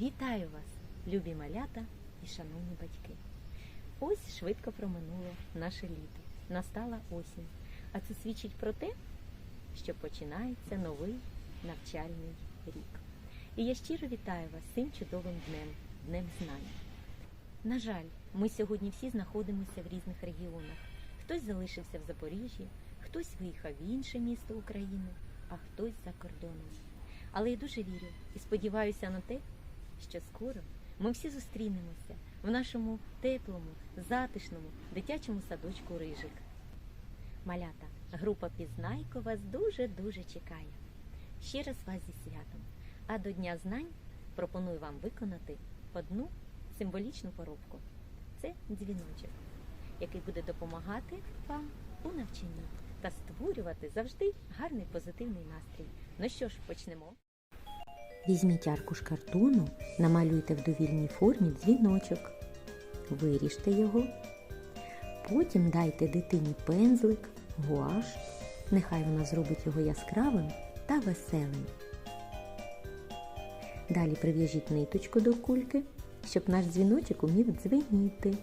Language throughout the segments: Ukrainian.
Вітаю вас, любі малята і шановні батьки. Ось швидко проминуло наше літо. Настала осінь. А це свідчить про те, що починається новий навчальний рік. І я щиро вітаю вас цим чудовим днем, днем знань. На жаль, ми сьогодні всі знаходимося в різних регіонах. Хтось залишився в Запоріжжі, хтось виїхав в інше місто України, а хтось за кордоном. Але я дуже вірю і сподіваюся на те, що скоро ми всі зустрінемося в нашому теплому, затишному дитячому садочку Рижик. Малята, група Пізнайко вас дуже-дуже чекає. Ще раз вас зі святом. А до Дня знань пропоную вам виконати одну символічну поробку. Це дзвіночок, який буде допомагати вам у навчанні та створювати завжди гарний позитивний настрій. Ну що ж, почнемо. Візьміть аркуш картону, намалюйте в довільній формі дзвіночок. Виріжте його. Потім дайте дитині пензлик, гуаш. Нехай вона зробить його яскравим та веселим. Далі прив'яжіть ниточку до кульки, щоб наш дзвіночок умів дзвеніти.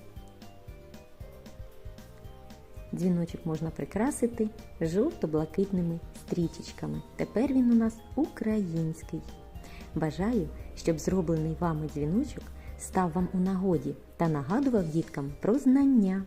Дзвіночок можна прикрасити жовто-блакитними стрічечками. Тепер він у нас український. Бажаю, щоб зроблений вами дзвіночок став вам у нагоді та нагадував діткам про знання.